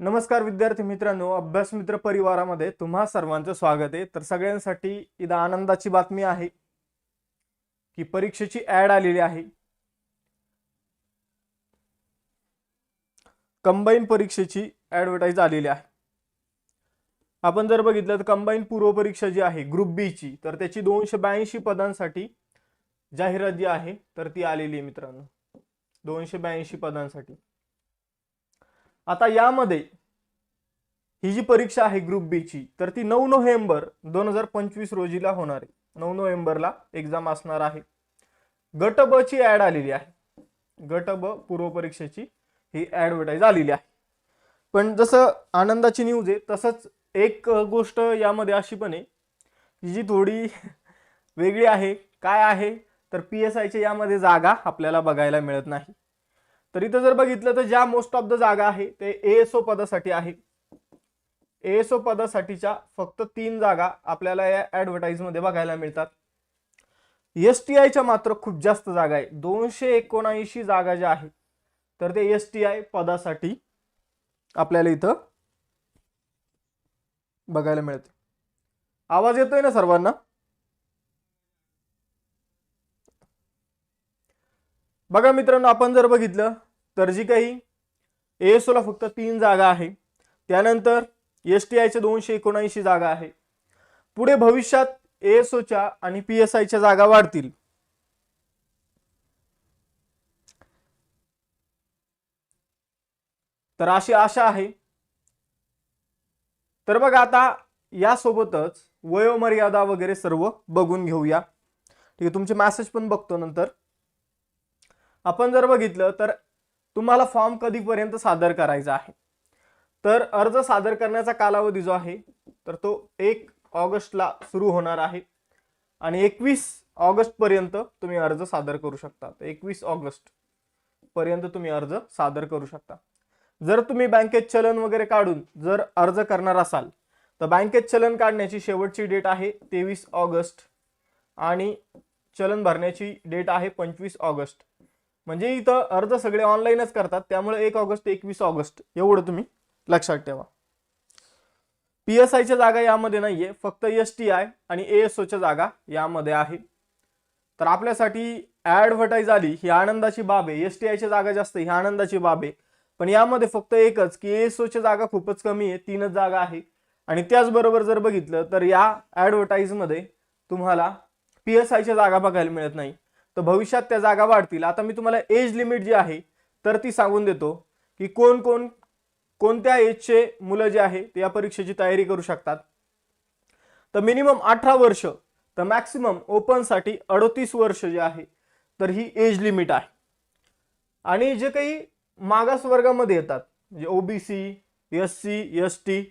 नमस्कार विद्यार्थी मित्रांनो अभ्यास मित्र परिवारामध्ये तुम्हा सर्वांचं स्वागत आहे. तर सगळ्यांसाठी इथं आनंदाची बातमी आहे की परीक्षेची ॲड आलेली आहे. कंबाईन परीक्षेची ॲडव्हर्टाईज आलेली आहे. आपण जर बघितलं तर कंबाईन पूर्व परीक्षा जी आहे ग्रुप बी ची तर त्याची दोनशे ब्याऐंशी पदांसाठी जाहिरात जी आहे तर ती आलेली आहे मित्रांनो. दोनशे ब्याऐंशी पदांसाठी. आता यामध्ये ही जी परीक्षा आहे ग्रुप बी ची तर ती नऊ नोव्हेंबर दोन हजार पंचवीस रोजीला होणार आहे. नऊ नोव्हेंबरला एक्झाम असणार आहे. गट ब ची ऍड आलेली आहे. गट ब पूर्व परीक्षेची ही ॲडव्हर्टाईज आलेली आहे. पण जसं आनंदाची न्यूज आहे तसंच एक गोष्ट यामध्ये अशी पण आहे जी थोडी वेगळी आहे. काय आहे? तर पी एस आयच्या यामध्ये जागा आपल्याला बघायला मिळत नाही. तर इथं जर बघितलं तर ज्या मोस्ट ऑफ द जागा आहे ते एएसओ पदासाठी आहे. एएसओ पदासाठीच्या फक्त तीन जागा आपल्याला या ऍडव्हर्टाईजमध्ये बघायला मिळतात. एस टी आयच्या मात्र खूप जास्त जागा आहे. दोनशे एकोणऐंशी जागा ज्या आहेत तर ते एस टी आय पदासाठी आपल्याला इथं बघायला मिळते. आवाज येतोय ना सर्वांना? बघा मित्रांनो आपण जर बघितलं तर जी काही ASO ला फक्त तीन जागा आहे. त्यानंतर एस टी आयच्या दोनशे एकोणऐंशी जागा आहे. पुढे भविष्यात एएसओच्या आणि पी एस आयच्या जागा वाढतील. तर अशी आशा आहे. तर बघा आता यासोबतच वयोमर्यादा वगैरे सर्व बघून घेऊया. ठीक आहे तुमचे मॅसेज पण बघतो नंतर. आपण जर बघितलं तर तुम्हाला फॉर्म कधीपर्यंत सादर करायचा आहे? तर अर्ज सादर करण्याचा कालावधी जो आहे तर तो एक ऑगस्टला सुरू होणार आहे आणि एकवीस ऑगस्टपर्यंत तुम्ही अर्ज सादर करू शकता. एकवीस ऑगस्ट पर्यंत तुम्ही अर्ज सादर करू शकता. जर तुम्ही बँकेत चलन वगैरे काढून जर अर्ज करणार असाल तर बँकेत चलन काढण्याची शेवटची डेट आहे तेवीस ऑगस्ट आणि चलन भरण्याची डेट आहे पंचवीस ऑगस्ट. म्हणजे इथं अर्ज सगळे ऑनलाईनच करतात. त्यामुळे एक ऑगस्ट एकवीस ऑगस्ट एवढं तुम्ही लक्षात ठेवा. पी एस आयच्या जागा यामध्ये नाहीये. फक्त एस टी आय आणि एएसओच्या जागा यामध्ये आहे. तर आपल्यासाठी ॲडव्हर्टाईज आली ही आनंदाची बाब आहे. एस टी आयच्या जागा जास्त ही आनंदाची बाब आहे. पण यामध्ये फक्त एकच की एएसओच्या जागा खूपच कमी आहे तीनच जागा आहे. आणि त्याचबरोबर जर बघितलं तर या ॲडव्हर्टाईजमध्ये तुम्हाला पी एस आयच्या जागा बघायला मिळत नाही. तर भविष्यात त्या जागा वाढतील. आता मी तुम्हाला एज लिमिट जी आहे तर ती सांगून देतो की कोण कोण कोणत्या एजचे मुलं जे आहे ते या परीक्षेची तयारी करू शकतात. तर मिनिमम अठरा वर्ष तर मॅक्सिमम ओपनसाठी अडोतीस वर्ष जे आहे तर ही एज लिमिट आहे. आणि जे काही मागास वर्गामध्ये येतात म्हणजे OBC S C S T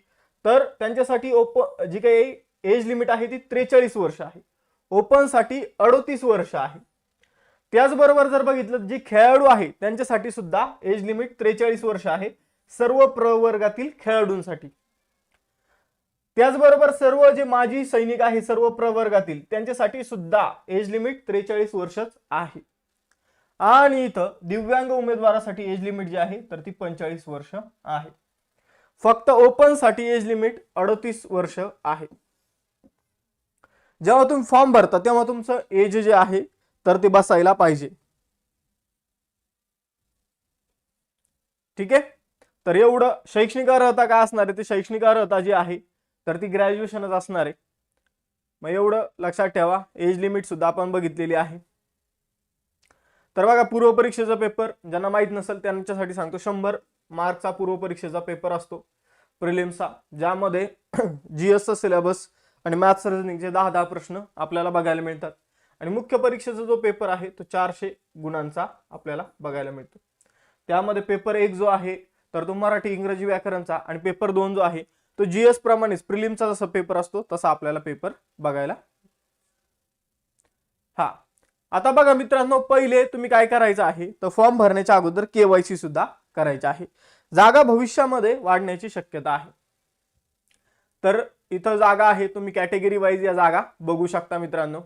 तर त्यांच्यासाठी ओप जी काही एज लिमिट आहे ती त्रेचाळीस वर्ष आहे. ओपनसाठी अडोतीस वर्ष आहे. त्याचबरोबर जर बघितलं जे खेळाडू आहे त्यांच्यासाठी सुद्धा एज लिमिट त्रेचाळीस वर्ष आहे. सर्व प्रवर्गातील खेळाडूंसाठी. त्याचबरोबर सर्व जे माजी सैनिक आहे सर्व प्रवर्गातील त्यांच्यासाठी सुद्धा एज लिमिट त्रेचाळीस वर्षच आहे. आणि इथं दिव्यांग उमेदवारासाठी एज लिमिट जी आहे तर ती पंचेचाळीस वर्ष आहे. फक्त ओपनसाठी एज लिमिट अडतीस वर्ष आहे. जेव्हा तुम्ही फॉर्म भरता तेव्हा तुमचं एज जे आहे तर ते बसायला पाहिजे. ठीक आहे? तर एवढं शैक्षणिक अर्हता काय असणार आहे? ते शैक्षणिक अर्हता जी आहे तर ती ग्रॅज्युएशनच असणार आहे. मग एवढं लक्षात ठेवा. एज लिमिट सुद्धा आपण बघितलेली आहे. तर बघा पूर्व परीक्षेचा पेपर ज्यांना माहीत नसेल त्यांच्यासाठी सांगतो. शंभर मार्कचा पूर्व परीक्षेचा पेपर असतो प्रिलिम्सचा ज्यामध्ये जी एसचा सिलेबस आणि मॅथ्स रिजनिंगचे दहा दहा प्रश्न आपल्याला बघायला मिळतात. आणि मुख्य परीक्षेचा जो पेपर आहे तो चारशे गुणांचा आपल्याला बघायला मिळतो. त्यामध्ये पेपर एक जो आहे तर तो मराठी इंग्रजी व्याकरणचा आणि पेपर दोन जो आहे तो जीएस प्रमाणेच प्रिलिमचा जसा पेपर असतो तसा आपल्याला पेपर बघायला हा. आता बघा मित्रांनो पहिले तुम्ही काय करायचं आहे तर फॉर्म भरण्याच्या अगोदर केवायसी सुद्धा करायची आहे. जागा भविष्यामध्ये वाढण्याची शक्यता आहे. तर इथं जागा आहे तुम्ही कॅटेगरी वाईज या जागा बघू शकता मित्रांनो.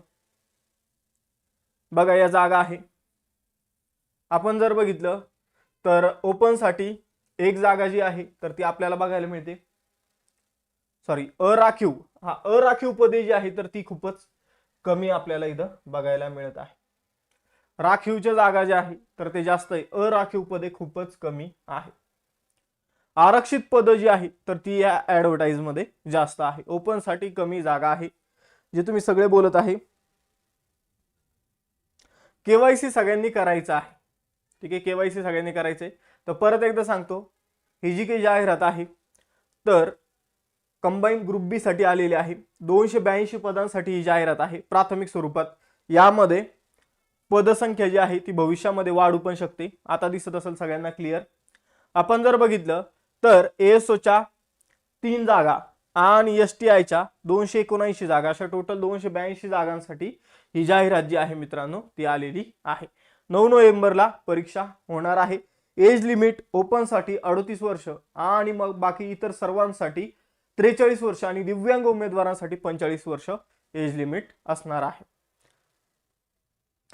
बघा या जागा आहे. आपण जर बघितलं तर ओपनसाठी एक जागा जी आहे तर ती आपल्याला बघायला मिळते. सॉरी अराखीव. हा अराखीव पदे जी आहे तर ती खूपच कमी आपल्याला इथं बघायला मिळत आहे. राखीवच्या जागा ज्या आहे तर ते जास्त आहे. अराखीव पदे खूपच कमी आहे. आरक्षित पदं जी आहे तर ती या ॲडव्हर्टाईजमध्ये जास्त आहे. ओपनसाठी कमी जागा आहे. जे तुम्ही सगळे बोलत आहे केवायसी सगळ्यांनी करायचं आहे. ठीक आहे केवायसी सगळ्यांनी करायचं आहे तर परत एकदा सांगतो ही जी काही जाहिरात आहे तर कंबाईन ग्रुप बीसाठी आलेली आहे. दोनशे ब्याऐंशी पदांसाठी ही जाहिरात आहे प्राथमिक स्वरूपात. यामध्ये पदसंख्या जी आहे ती भविष्यामध्ये वाढू पण शकते. आता दिसत असेल सगळ्यांना क्लिअर आपण जर बघितलं तर एएसओच्या तीन जागा आणि एस टी आयच्या दोनशे एकोणऐंशी जागा अशा टोटल दोनशे ब्याऐंशी जागांसाठी ही जाहिरात जी आहे मित्रांनो ती आलेली आहे. नऊ नोव्हेंबरला परीक्षा होणार आहे. एज लिमिट ओपनसाठी अडतीस वर्ष आणि मग बाकी इतर सर्वांसाठी त्रेचाळीस वर्ष आणि दिव्यांग उमेदवारांसाठी पंचेचाळीस वर्ष एज लिमिट असणार आहे.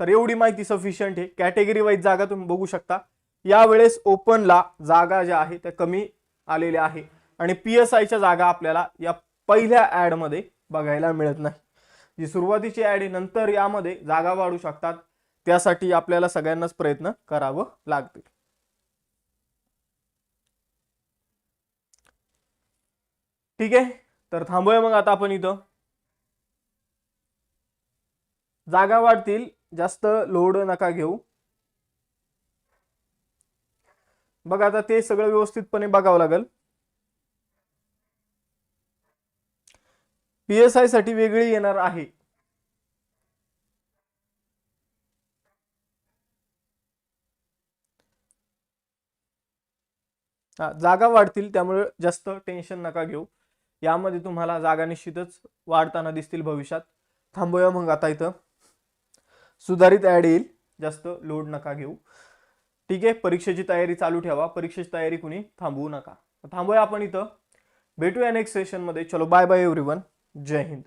तर एवढी माहिती सफिशियंट आहे. कॅटेगरी वाईज जागा तुम्ही बघू शकता. यावेळेस ओपनला जागा ज्या आहे त्या कमी आलेल्या आहे. आणि पी एस आयच्या जागा आपल्याला या पहिल्या ॲडमध्ये बघायला मिळत नाही. जी सुरुवातीची ॲड आहे नंतर यामध्ये जागा वाढू शकतात. त्यासाठी आपल्याला सगळ्यांनाच प्रयत्न करावं लागतील. ठीक आहे? तर थांबूया मग आता आपण इथं. जागा वाढतील जास्त लोड नका घेऊ. बघा आता ते सगळं व्यवस्थितपणे बघावं लागेल. पी एस आयसाठी वेगळी येणार आहे. जागा वाढतील त्यामुळे जास्त टेन्शन नका घेऊ. यामध्ये तुम्हाला जागा निश्चितच वाढताना दिसतील भविष्यात. थांबूया मग आता इथं. सुधारित ॲड येईल जास्त लोड नका घेऊ. ठीक आहे परीक्षेची तयारी चालू ठेवा. परीक्षेची तयारी कुणी थांबवू नका. थांबूया आपण इथं. भेटूया नेक्स्ट सेशनमध्ये चलो bye bye everyone Jai Hind.